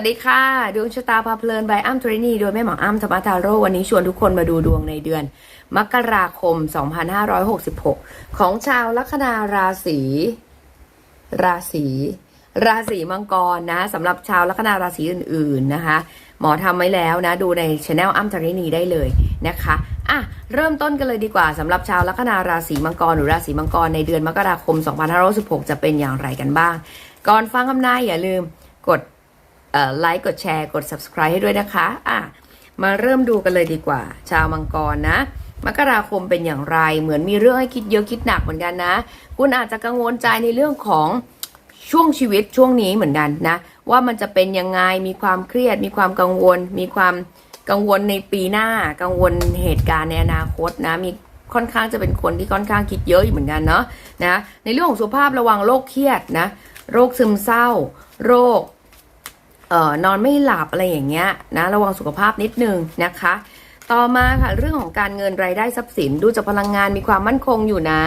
วัสดีค่ะ ดวงชะตาพาเพลินบอ้ำทรินีโดยแม่หมออ้ำธรรมทาโร่วันนี้ชวนทุกคนมาดูดวงในเดือน มกราคม 2566 ของชาวลัคนาราศีราศีราศีมังกรนะสำหรับชาวลัคนาราศีอื่น ๆนะคะ หมอทำไว้แล้วนะ ดูในช anel อ้ำทรินีได้เลยนะคะอะเริ่มต้นกันเลยดีกว่าสำหรับชาวลัคนาราศีมังกรหรือราศีมังกรในเดือนมกราคม 2566 จะเป็นอย่างไรกันบ้าง ก่อนฟังคำนายอย่าลืมกด ไลค์กดแชร์กด subscribe ให้ด้วยนะคะอะมาเริ่มดูกันเลยดีกว่า ชาวมังกรนะมกราคมเป็นอย่างไรเหมือนมีเรื่องให้คิดเยอะคิดหนักเหมือนกันนะ คุณอาจจะกังวลใจในเรื่องของช่วงชีวิตช่วงนี้เหมือนกันนะ ว่ามันจะเป็นยังไงมีความเครียด มีความกังวล มีความกังวลในปีหน้า กังวลเหตุการณ์ในอนาคตนะ มีค่อนข้างจะเป็นคนที่ค่อนข้างคิดเยอะอยู่เหมือนกันเนาะนะในเรื่องของสุขภาพระวังโรคเครียดนะโรคซึมเศร้า โรค ออนอนไม่หลับอะไรอย่างเงี้ยนะระวังสุขภาพนิดนึงนะคะ ต่อมาค่ะเรื่องของการเงินรายได้ทรัพย์สินดูจากพลังงานมีความมั่นคงอยู่นะ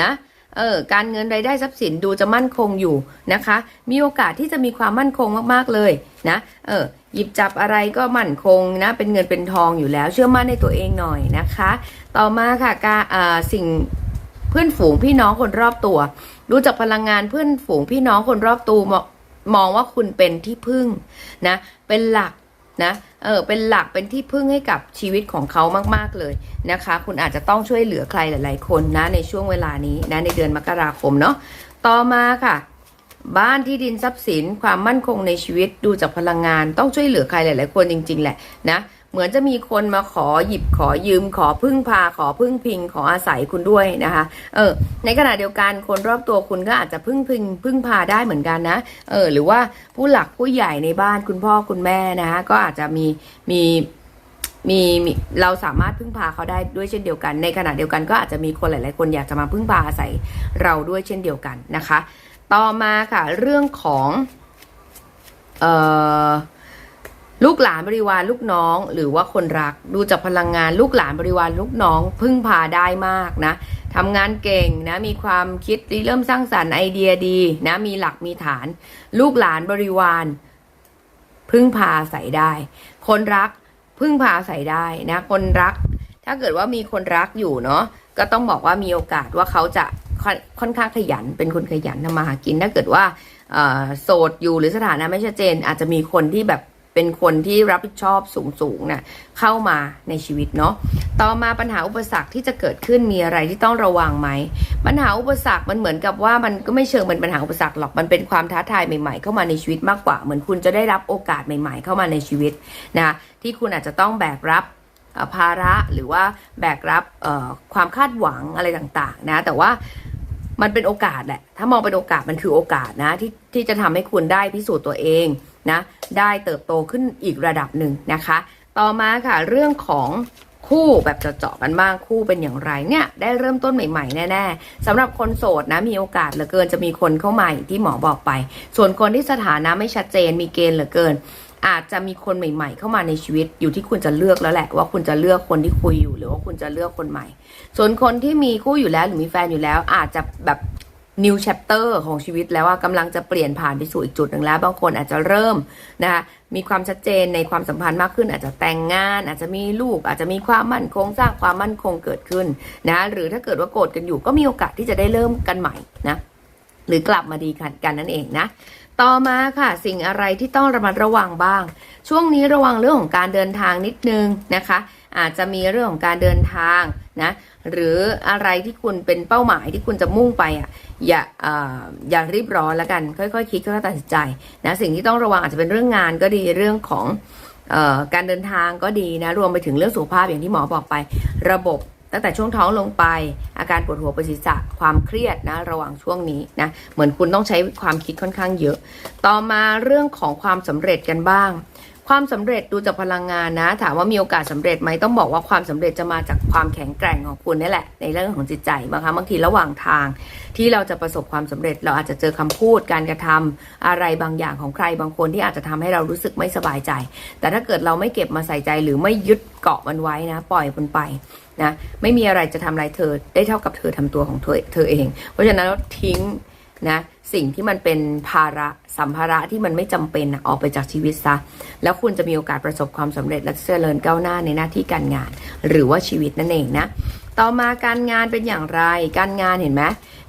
นะเออการเงินรายได้ทรัพย์สินดูจะมั่นคงอยู่นะคะ มีโอกาสที่จะมีความมั่นคงมากๆเลยนะเออหยิบจับอะไรก็มั่นคงนะเป็นเงินเป็นทองอยู่แล้ว เชื่อมั่นในตัวเองหน่อยนะคะ ต่อมาค่ะการอ่าสิ่งเพื่อนฝูงพี่น้องคนรอบตัว ดูจากพลังงานเพื่อนฝูงพี่น้องคนรอบตัว มองว่าคุณเป็นที่พึ่งนะ เป็นหลักนะ เออ เป็นหลักเป็นที่พึ่งให้กับชีวิตของเขามากๆเลยนะคะ คุณอาจจะต้องช่วยเหลือใครหลาย ๆ คนนะในช่วงเวลานี้นะในเดือนมกราคมเนาะ ต่อมาค่ะบ้านที่ดินทรัพย์สินความมั่นคงในชีวิตดูจากพลังงาน ต้องช่วยเหลือใครหลาย ๆ คนจริง ๆ แหละนะ เหมือนจะมีคนมาขอหยิบขอยืม ขอพึ่งพาขอพึ่งพิง ขออาศัยคุณด้วยนะคะ เออ ในขณะเดียวกันคนรอบตัวคุณก็อาจจะพึ่งพิง พึ่งพาได้เหมือนกันนะ เออ หรือว่าผู้หลักผู้ใหญ่ในบ้านคุณพ่อคุณแม่นะคะก็อาจจะมีมีมีเราสามารถพึ่งพาเขาได้ด้วยเช่นเดียวกัน ในขณะเดียวกันก็อาจจะมีคนหลาย ๆ คนอยากจะมาพึ่งพาอาศัยเราด้วยเช่นเดียวกันนะคะ ต่อมาค่ะเรื่องของเอ่อ ลูกหลานบริวารลูกน้อง หรือว่าคนรักดูจากพลังงานลูกหลานบริวารลูกน้อง พึ่งพาได้มากนะทำงานเก่งนะมีความคิดริเริ่มสร้างสรรค์ไอเดียดีนะมีหลักมีฐาน ลูกหลานบริวาร พึ่งพาใส่ได้ คนรักพึ่งพาใส่ได้นะคนรัก ถ้าเกิดว่ามีคนรักอยู่เนาะก็ต้องบอกว่ามีโอกาสว่าเขาจะค่อนอนข้างขยันเป็นคนขยันทำมาหากินถ้าเกิดว่าโสดอยู่หรือสถานะไม่ชัดเจน อาจจะมีคนที่แบบ เป็นคนที่รับผิดชอบสูงสูงๆน่ะเข้ามาในชีวิตเนาะต่อมาปัญหาอุปสรรคที่จะเกิดขึ้นมีอะไรที่ต้องระวังไหมปัญหาอุปสรรคมันเหมือนกับว่ามันก็ไม่เชิงเป็นปัญหาอุปสรรคหรอกมันเป็นความท้าทายใหม่ๆ เข้ามาในชีวิตมากกว่า เหมือนคุณจะได้รับโอกาสใหม่ ๆ เข้ามาในชีวิตนะที่คุณอาจจะต้องแบกรับภาระหรือว่าแบกรับความคาดหวังอะไรต่างๆ นะ แต่ว่ามันเป็นโอกาสแหละ ถ้ามองเป็นโอกาสมันคือโอกาสนะที่ที่จะทำให้คุณได้พิสูจน์ตัวเอง นะได้เติบโตขึ้นอีกระดับหนึ่งนะคะ ต่อมาค่ะเรื่องของคู่แบบเจาะๆกันบ้างคู่เป็นอย่างไรเนี่ยได้เริ่มต้นใหม่ๆ แน่ๆสำหรับคนโสดนะมีโอกาสเหลือเกินจะมีคนเข้ามาอย่างที่หมอบอกไป ส่วนคนที่สถานะไม่ชัดเจนมีเกณฑ์เหลือเกิน อาจจะมีคนใหม่ๆ เข้ามาในชีวิตอยู่ที่คุณจะเลือกแล้วแหละ ว่าคุณจะเลือกคนที่คุยอยู่หรือว่าคุณจะเลือกคนใหม่ ส่วนคนที่มีคู่อยู่แล้วหรือมีแฟนอยู่แล้ว อาจจะแบบ new chapter ของชีวิตแล้วว่ากำลังจะเปลี่ยนผ่านไปสู่อีกจุดหนึ่งแล้ว บางคนอาจจะเริ่มนะคะมีความชัดเจนในความสัมพันธ์มากขึ้น อาจจะแต่งงาน อาจจะมีลูก อาจจะมีความมั่นคงสร้างความมั่นคงเกิดขึ้นนะหรือถ้าเกิดว่าโกรธกันอยู่ก็มีโอกาสที่จะได้เริ่มกันใหม่นะหรือกลับมาดีกันกันนั่นเองนะต่อมาค่ะสิ่งอะไรที่ต้องระมัดระวังบ้าง ช่วงนี้ระวังเรื่องของการเดินทางนิดนึงนะคะ อาจจะมีเรื่องของการเดินทางนะหรืออะไรที่คุณเป็นเป้าหมายที่คุณจะมุ่งไปอะอย่าออย่ารีบร้อนแล้วกัน ค่อยๆคคิดค่อยๆตัดสินใจนะสิ่งที่ต้องระวังอาจจะเป็นเรื่องงานก็ดีเรื่องของออการเดินทางก็ดีนะรวมไปถึงเรื่องสุขภาพอย่างที่หมอบอกไป ระบบตั้งแต่ช่วงท้องลงไป อาการปวดหัวปวดศีรษะความเครียดนะระหว่างช่วงนี้นะเหมือนคุณต้องใช้ความคิดค่อนข้างเยอะ ต่อมาเรื่องของความสำเร็จกันบ้าง ความสำเร็จดูจากพลังงานนะ ถามว่ามีโอกาสสำเร็จไหมต้องบอกว่าความสำเร็จจะมาจากความแข็งแกร่งของคุณนี่แหละ ในเรื่องของจิตใจบางครั้งบางทีระหว่างทาง ที่เราจะประสบความสำเร็จ เราอาจจะเจอคำพูดการกระทำอะไรบางอย่างของใครบางคนที่อาจจะทำให้เรารู้สึกไม่สบายใจ แต่ถ้าเกิดเราไม่เก็บมาใส่ใจหรือไม่ยึดเกาะมันไว้นะ ปล่อยมันไปนะไม่มีอะไรจะทำอะไรเธอได้เท่ากับเธอทำตัวของเธอเธอเอง เพราะฉะนั้นทิ้ง นะสิ่งที่มันเป็นภาระสัมภาระที่มันไม่จำเป็นออกไปจากชีวิตซะ แล้วคุณจะมีโอกาสประสบความสำเร็จและเจริญก้าวหน้าในหน้าที่การงาน หรือว่าชีวิตนั่นเองนะ ต่อมาการงานเป็นอย่างไร การงานเห็นไหม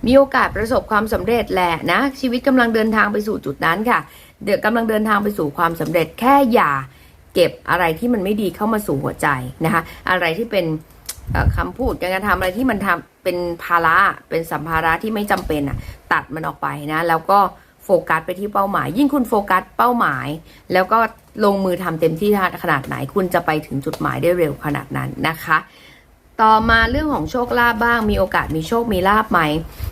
มีโอกาสประสบความสำเร็จแหละนะ ชีวิตกำลังเดินทางไปสู่จุดนั้นค่ะ เดี๋ยวกำลังเดินทางไปสู่ความสำเร็จแค่อย่าเก็บอะไรที่มันไม่ดีเข้ามาสู่หัวใจนะคะ อะไรที่เป็น คำพูดการกระทำอะไรที่มันทำเป็นภาระเป็นสัมภาระที่ไม่จำเป็นอะ ตัดมันออกไปนะ แล้วก็โฟกัสไปที่เป้าหมาย ยิ่งคุณโฟกัสเป้าหมาย แล้วก็ลงมือทำเต็มที่ขนาดไหน คุณจะไปถึงจุดหมายได้เร็วขนาดนั้นนะคะ ต่อมาเรื่องของโชคลาภบ้างมีโอกาสมีโชคมีลาภไหม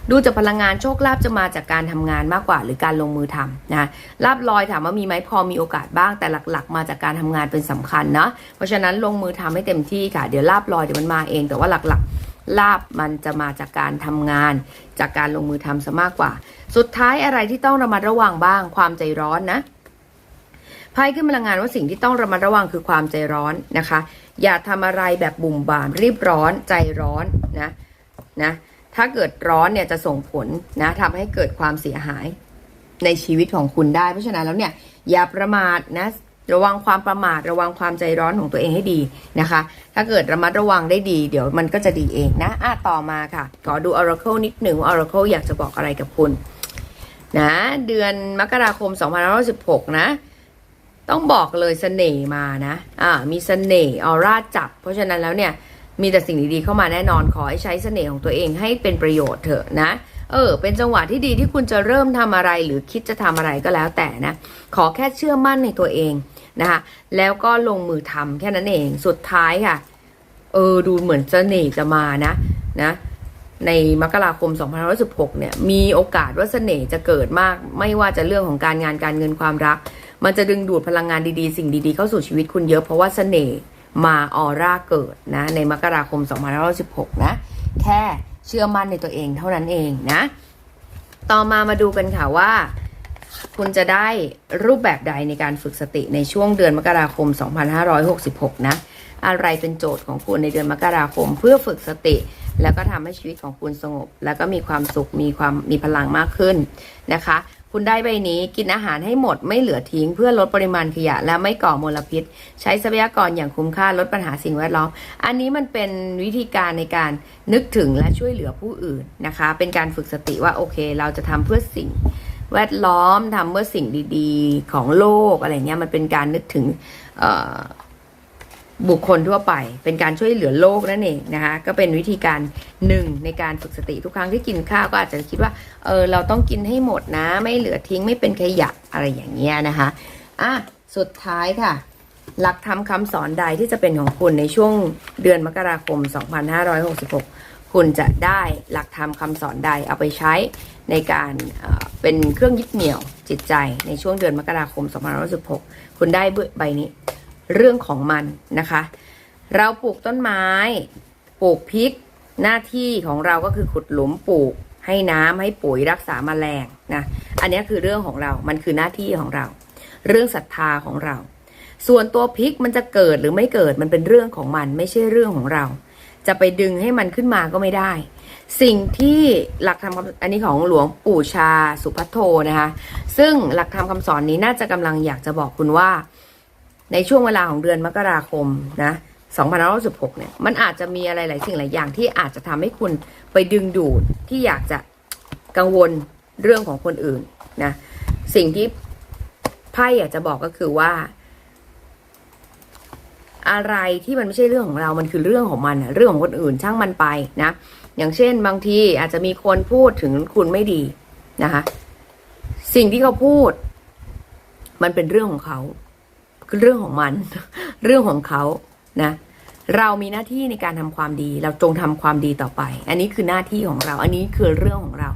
ดูจากพลังงานโชคลาภจะมาจากการทำงานมากกว่า หรือการลงมือทำนะลาบลอยถามว่ามีไหมพอมีโอกาสบ้างแต่หลักๆ มาจากการทำงานเป็นสำคัญนะเพราะฉะนั้นลงมือทำให้เต็มที่ค่ะ เดี๋ยวลาบลอยเดี๋ยวมันมาเองแต่ว่าหลักๆลาบมันจะมาจากการทำงาน จากการลงมือทำซะมากกว่า สุดท้ายอะไรที่ต้องระมัดระวังบ้างความใจร้อนนะ ไพ่ขึ้นพลังงานว่าสิ่งที่ต้องระมัดระวังคือความใจร้อนนะคะ อย่าทำอะไรแบบบุ่มบ่าม รีบร้อนใจร้อนนะนะถ้าเกิดร้อนเนี่ยจะส่งผลนะทำให้เกิดความเสียหายในชีวิตของคุณได้ เพราะฉะนั้นแล้วเนี่ยอย่าประมาทนะระวังความประมาทระวังความใจร้อนของตัวเองให้ดีนะคะ ถ้าเกิดระมัดระวังได้ดี เดี๋ยวมันก็จะดีเองนะอะต่อมาค่ะ ขอดู Oracle นิดหนึ่งว่า Oracle อยากจะบอกอะไรกับคุณ นะ เดือนมกราคม 2516 นะ ต้องบอกเลยเสน่ห์มานะ อ่า มีเสน่ห์ออร่าจับ เพราะฉะนั้นแล้วเนี่ย มีแต่สิ่งดีๆเข้ามาแน่นอน ขอให้ใช้เสน่ห์ของตัวเองให้เป็นประโยชน์เถอะนะ เออ เป็นจังหวะที่ดีที่คุณจะเริ่มทำอะไรหรือคิดจะทำอะไรก็แล้วแต่นะ ขอแค่เชื่อมั่นในตัวเองนะคะ แล้วก็ลงมือทำแค่นั้นเอง สุดท้ายค่ะ เออ ดูเหมือนเสน่ห์จะมานะ นะในมกราคม 2516 เนี่ย มีโอกาสว่าเสน่ห์จะเกิดมาก ไม่ว่าจะเรื่องของการงานการเงินความรัก มันจะดึงดูดพลังงานดีๆ สิ่งดีๆ เข้าสู่ชีวิตคุณเยอะเพราะว่าเสน่ห์มาออร่าเกิดนะ ในมกราคม2516นะ แค่เชื่อมั่นในตัวเองเท่านั้นเองนะ ต่อมามาดูกันค่ะว่า คุณจะได้รูปแบบใดในการฝึกสติในช่วงเดือนมกราคม 2566 นะ อะไรเป็นโจทย์ของคุณในเดือนมกราคม เพื่อฝึกสติ แล้วก็ทำให้ชีวิตของคุณสงบ แล้วก็มีความสุขมีความมีพลังมากขึ้นนะคะ คุณได้ใบนี้กินอาหารให้หมดไม่เหลือทิ้ง เพื่อลดปริมาณขยะ และไม่ก่อมลพิษ ใช้ทรัพยากรอย่างคุ้มค่าลดปัญหาสิ่งแวดล้อม อันนี้มันเป็นวิธีการในการนึกถึงและช่วยเหลือผู้อื่นนะคะ เป็นการฝึกสติว่าโอเค เราจะทำเพื่อสิ่งแวดล้อมทำเมื่อสิ่งดี ๆ ของโลกอะไรเงี้ยมันเป็นการนึกถึง บุคคลทั่วไป เป็นการช่วยเหลือโลกนั่นเองนะคะก็เป็นวิธีการหนึ่งในการฝึกสติทุกครั้งที่กินข้าวก็อาจจะคิดว่าเออเราต้องกินให้หมดนะ ไม่เหลือทิ้งไม่เป็นขยะอะไรอย่างเงี้ยนะคะอะสุดท้ายค่ะ หลักธรรมคำสอนใดที่จะเป็นของคุณในช่วงเดือนมกราคม 2566 คุณจะได้หลักธรรมคำสอนใดเอาไปใช้ในการเป็นเครื่องยึดเหนี่ยวจิตใจในช่วงเดือนมกราคม 2566 คุณได้ใบนี้ เรื่องของมันนะคะ เราปลูกต้นไม้ ปลูกพริก หน้าที่ของเราก็คือขุดหลุมปลูก ให้น้ำให้ปุ๋ยรักษาแมลงนะ อันนี้คือเรื่องของเรา มันคือหน้าที่ของเรา เรื่องศรัทธาของเรา ส่วนตัวพริกมันจะเกิดหรือไม่เกิดมันเป็นเรื่องของมันไม่ใช่เรื่องของเรา จะไปดึงให้มันขึ้นมาก็ไม่ได้ สิ่งที่หลักธรรมคำอันนี้ของหลวงปู่ชาสุพัทโทนะคะ ซึ่งหลักธรรมคำสอนนี้น่าจะกำลังอยากจะบอกคุณว่า ในช่วงเวลาของเดือนมกราคมนะ2516เนี่ย มันอาจจะมีอะไรหลายสิ่งหลายอย่างที่อาจจะทำให้คุณไปดึงดูดที่อยากจะกังวลเรื่องของคนอื่นนะ สิ่งที่ไพ่อยากจะบอกก็คือว่า อะไรที่มันไม่ใช่เรื่องของเรา มันคือเรื่องของมันเรื่องของคนอื่นช่างมันไปนะ อย่างเช่น บางทีอาจจะมีคนพูดถึงคุณไม่ดีนะคะ สิ่งที่เขาพูด มันเป็นเรื่องของเขา เรื่องของมัน เรื่องของเขานะ เรามีหน้าที่ในการทำความดี เราจงทำความดีต่อไป อันนี้คือหน้าที่ของเรา อันนี้คือเรื่องของเรา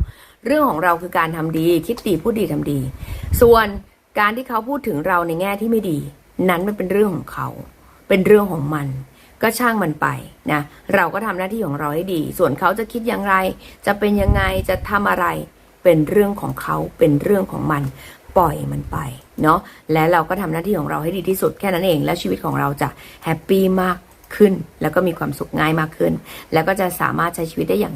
เรื่องของเราคือการทำดี คิดดีพูดดีทำดี ส่วนการที่เขาพูดถึงเราในแง่ที่ไม่ดี นั้นมันเป็นเรื่องของเขา เป็นเรื่องของมัน ก็ช่างมันไปนะเราก็ทำหน้าที่ของเราให้ดี ส่วนเขาจะคิดอย่างไร จะเป็นยังไงจะทำอะไรเป็นเรื่องของเขาเป็นเรื่องของมัน ปล่อยมันไปเนาะและเราก็ทำหน้าที่ของเราให้ดีที่สุดแค่นั้นเอง แล้วชีวิตของเราจะแฮปปี้มากขึ้น แล้วก็มีความสุขง่ายมากขึ้น แล้วก็จะสามารถใช้ชีวิตได้อย่าง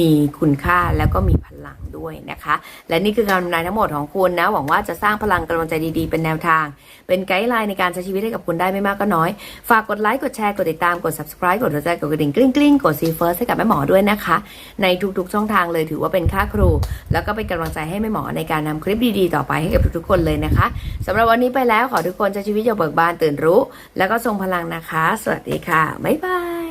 มีคุณค่าแล้วก็มีพลังด้วยนะคะ และนี่คือการทำนายทั้งหมดของคุณนะ หวังว่าจะสร้างพลังกำลังใจดีๆ เป็นแนวทาง เป็นไกด์ไลน์ในการใช้ชีวิตให้กับคุณได้ไม่มากก็น้อย ฝากกดไลค์ กดแชร์ กดติดตาม กด subscribe กดหัวใจ กดกระดิ่งกริ๊งกริ๊งกดซีเฟิร์สให้กับแม่หมอด้วยนะคะ ในทุกๆช่องทางเลยถือว่าเป็นค่าครู แล้วก็เป็นกำลังใจให้แม่หมอในการนำคลิปดีๆ ต่อไปให้กับทุกๆคนเลยนะคะสำหรับวันนี้ไปแล้วขอทุกคนใช้ชีวิตอย่างเบิกบานตื่นรู้ แล้วก็ทรงพลังนะคะ สวัสดีค่ะบ๊ายบาย